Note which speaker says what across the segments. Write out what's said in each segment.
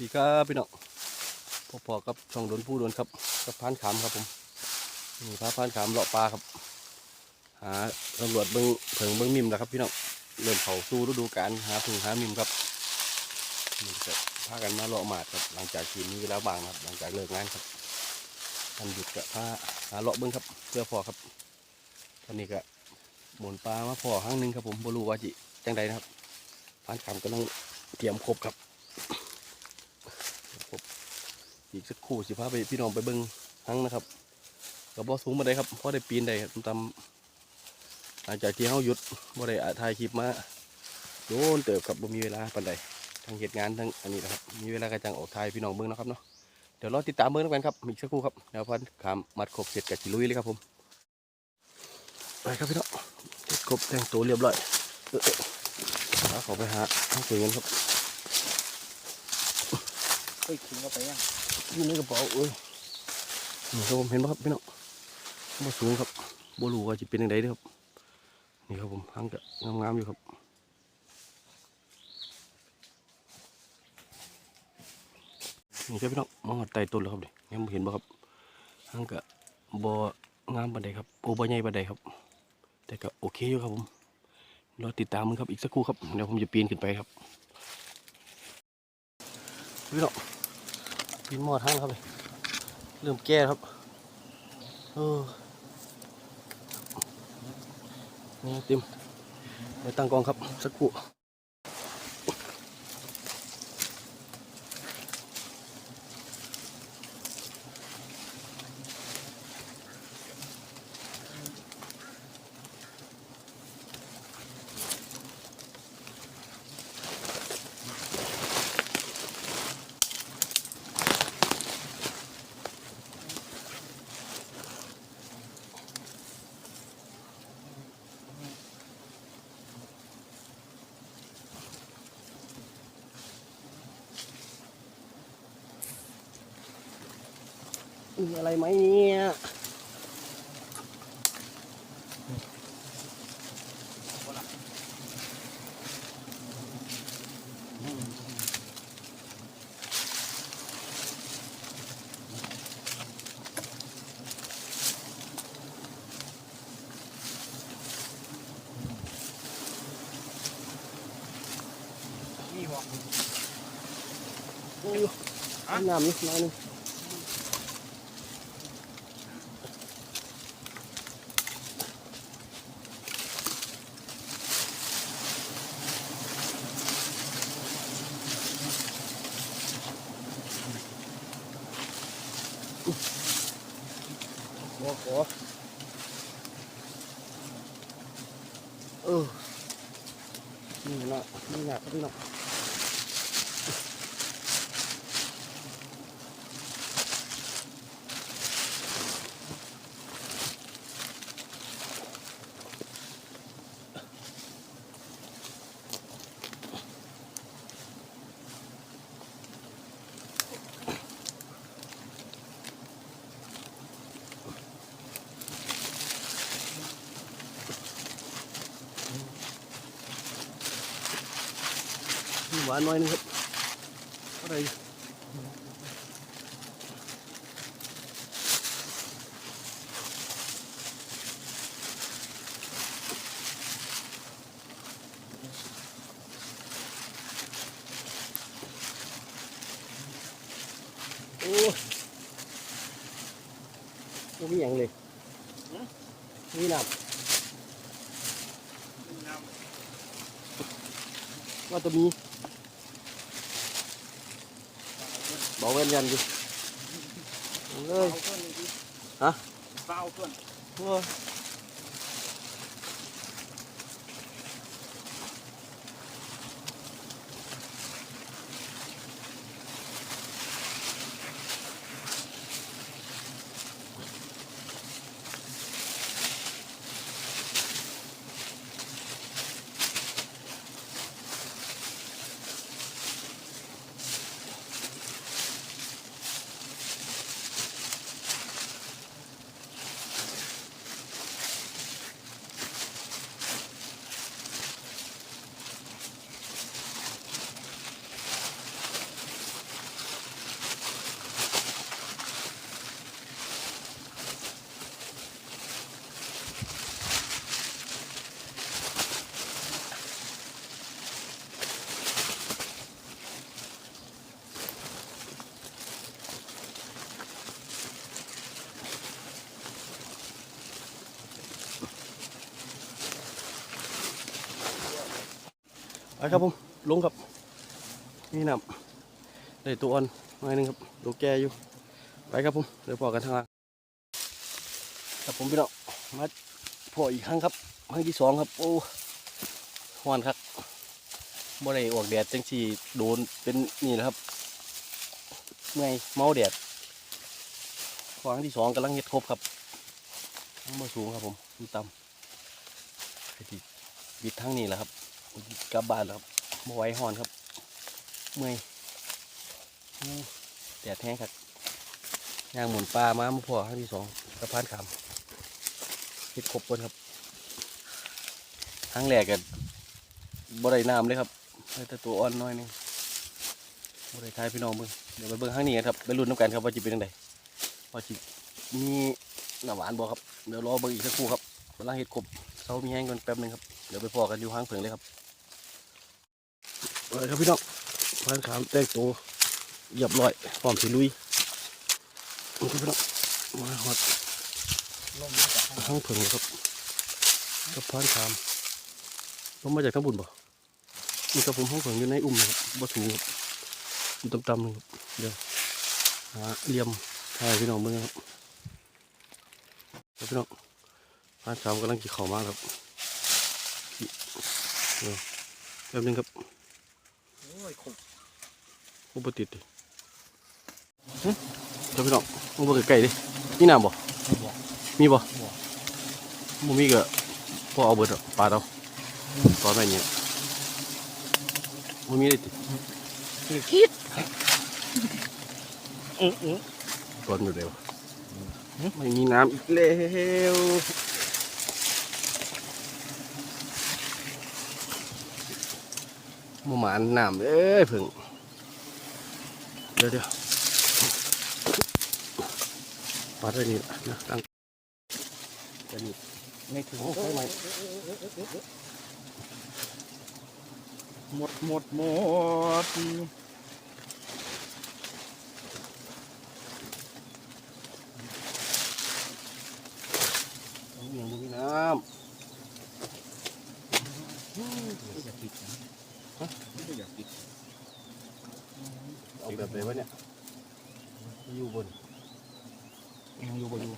Speaker 1: ดีครับพี่น้องพอๆกับช่องโดนผู้โดนครับกับพานขามครับผมนี่พาพานขามเลาะปลาครับ หาตำรวจเบิ้งเผิงเบิ้งมิมแล้วครับพี่น้องเริ่มเขาสู้ฤดูกาลหาผึ่งหามิมครับนี่จะพากันมาเลาะหมาดครับ หลังจากทีนี้เวลาบางครับ หลังจากเลิกงานครับทันหยุดก็พาหาเลาะเบิ้งครับเพื่อพอครับตอนนี้ก็หมุนปลามาพอครั้งหนึงครับผมบรูวาจิจังใดนะครับพานขามกำลังเตรียมครบครับ อีกสักครู่สิพาไปพี่น้องไปเบิ้งหังนะครับกับ่สูงมาได้ครับเพราะได้ปีนได้ครับตามหลังจากที่เขาหยุดบ่ได้อาถ่ายคลิปมาโดนเติบครับบ่มีเวลาปานใดทั้งเหตุงานทั้งอันนี้นะครับมีเวลากระจังออกถ่ายพี่น้องเบิ้งนะครับเนาะเดี๋ยวรอติดตามเบิ้งแล้วกันครับอีกสักครู่ครับเดี๋ยวพันขามมัดครบเสร็จกับจิลุยเลยครับผมไปครับพี่น้องเสร็จครบแต่งตัวเรียบร้อยเออเออเอาเขอไปหาทั้งสวยเงินครับ
Speaker 2: เฮ้ยคุณก็ไปยัง
Speaker 1: อยู่ในกระเป๋าเอ้ยนี่ครับผมเห็นไหมครับพี่น้องมาสูงครับบรูว่าจะเป็นยังไงด้อครับ นี่ครับผมหางกะงามๆอยู่ครับนี่ครับพี่น้องมองหดไตต้นแล้วครับนี่ยังเห็นบ่ครับหางกะบ่งามปานใดครับโอ้บ่ใหญ่ปานใดครับ แต่ก็โอเคอยู่ครับผมรอติดตามมันครับอีกสักครู่ครับเดี๋ยวผมจะปีนขึ้นไปครับพี่น้อง ปีนหมอทั้งครับเลยเริ่มแก้ครับเออนี่เต็มไปตั้งกองครับสักครู่ มีอะไรไหมเนี่ย
Speaker 2: นี่บอก
Speaker 1: นี่อยู่น้ำนี่น้อยหนึง เออนี่นะนี่นะพี่น้อง นี่หวานน้อยหนึงครับอะไรโอ้ยโอ้มีอย่าง เลยมีน้ำว่าจ อ้ยครับผมลงครับนี่น้ำได้ตัวอ่อนหน่อยหนึงครับตัวแก่อยู่ไปครับผมเดี๋ยวพอกันทางล่างครับผมพี่น้องมาพออีกครั้งครับครั้งที่สองครับ โอ้ฮ้อนครับบ่ได้ออกแดดจังสีโดนเป็นนี่แหละครับเมื่อยเมาแดดครั้งที่สองกำลังเฮ็ดครบครับมาสูงครับผมมันต่ำไอ้ที่บิดทั้งนี้แหละครับ กลับบ้านแล้วครับบ่ไหวฮ้อนครับ เมื่อยแดดแห้งครับย่างหมุนปลามามาพอครั้งที่สองกระพานขามเฮ็ดครบเพิ่นครับครั้งแรกกันบ่ได้น้ำเลยครับแต่ตัวอ่อนน้อยหนึงบ่ได้ทายพี่น้องเบิ่งเดี๋ยวไปเบิ่งข้างนี้กันครับไปลุ้นน้ำกันครับว่าจะเป็นยังไงว่าจะมีหน้ำหวานบ่ครับเดี๋ยวรอเบิ่งอีกสักครู่ครับเวลาเฮ็ดครบเขามีแห้งก่อนแป๊บหนึงครับเดี๋ยวไปพอกันอยู่ห้างเผิงเลยครับ เอาเลยครับพี่น้องพานขามแต่งตัวเรียบร้อยพร้อมสิลุยเอาครับพี่น้องมาหอด
Speaker 2: ลงมาจากข้าง
Speaker 1: ห้างเผิงแล้วครับกับพานขามลงมาจากข้างบนบ่นี่ครับผมห้างเผิงอยู่ในอุ้มนะครับบ่สูงครับอยู่ต่ำๆเลยครับเดี๋ยวหาเลี่ยมถ่ายพี่น้องเบิ่งครับพี่น้องพานขามกำลังขี่เข่ามากครับเดี๋ยวแป๊บหนึงครับ
Speaker 2: โอ้ยขบ
Speaker 1: โอ้ปติดดิหึเดี๋ยวพี่น้องมึงบ่ไกลๆดิมีน้ำบ่
Speaker 2: บอก
Speaker 1: มีบ่
Speaker 2: บ่
Speaker 1: บ่มีก็พอเอาเบิดอะปาดเอาตอนแม่นเนี่ยบ่มีเลยติ
Speaker 2: คิดเออเออ
Speaker 1: ตอนอยู่เดียวไม่มีน้ำอีกแล้ว บ่หมานน้ำเอ้ยเพิ่งเดี๋ยวเดี๋ยวปาดไว้นี่ล่ะนะตั้งเดี๋ยวนี้
Speaker 2: ไม่ถึง
Speaker 1: โอ้ไฟไหม้
Speaker 2: หมดหมดหมด
Speaker 1: เอาอย่างบ่มีน้
Speaker 2: ไอยากปินะไม่อยากปิด
Speaker 1: เอาแบบไหนวะเนี่ยอยู่บน
Speaker 2: อยู่บ่อยู่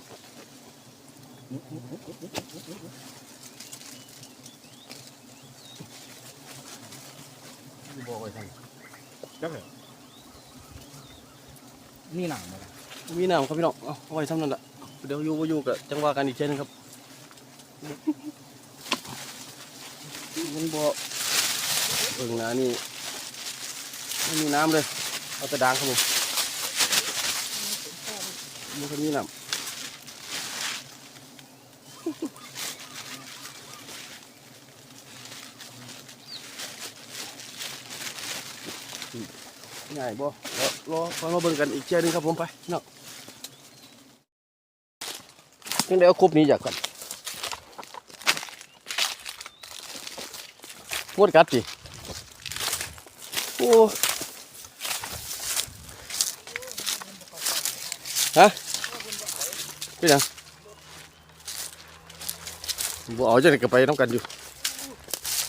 Speaker 1: อยู่บ่ไว้ทาง
Speaker 2: จักเลยนี่หนังมา
Speaker 1: มีน้ำครับพี่น้องเอาไว้ทำนั่นแหละเดี๋ยวอยู่บ่อยู่กับจังหวะกันอีกเช่นครับมันบ่ เบิ่งหนานี่ไม่มีน้ำเลย เอาแต่ด่างครับผมมันก็มีน้ำง่ายบ่รอรอฟังมาเบิ่งกันอีกเช่นนึงครับผมไปพี่น้องยังได้เอาครบนี้จากก่อนปวดกัดจิ โอ้ฮะเป็นหยังบ่เอาจะได้ก็ไปน้ำกันอยู่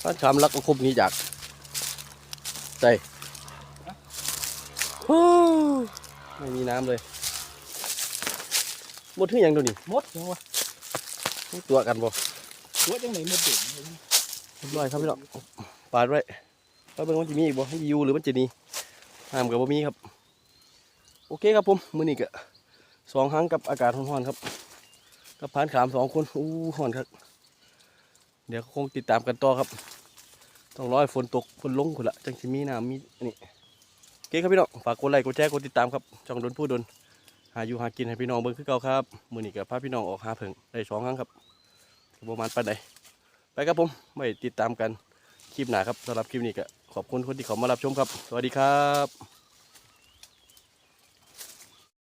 Speaker 1: บ้านขามรักเอาครบนี้จากใจฮู้ไม่มีน้ำเลยหมดที่ยังดูนี่
Speaker 2: หมดยังวะ
Speaker 1: ตัวกันบ่
Speaker 2: ตัวจังไหนหมดเด็ก
Speaker 1: เรียบร้อยครับพี่น้องปาดไว้แล้ว เบิ่งมันจะมีอีกบ่ให้ยูหรือมันจะนีห้ามกับบ่มีครับ โอเคครับผมมือนี้ก็สองครั้งกับอากาศร้อนๆครับ กับพานขามสองคนอู้ร้อนครับ เดี๋ยวคงติดตามกันต่อครับ ต้องรอให้ฝนตกฝนลงพุ่นละจังสิมีน้ำมีนี่โอเคครับพี่น้องฝากกดไลค์กดแชร์กดติดตามครับช่องดนผู้ดนหาอยู่หากินให้พี่น้องเบิ่งคือเก่าครับมือนี้ก็พาพี่น้องออกหาเพิ่งได้สองครั้งครับประมาณปานใดไปครับผมไม่ติดตามกันคลิปหนาครับสำหรับคลิปนี้ก็ ขอบคุณคนที่เขามารับชมครับ สวัสดีครับ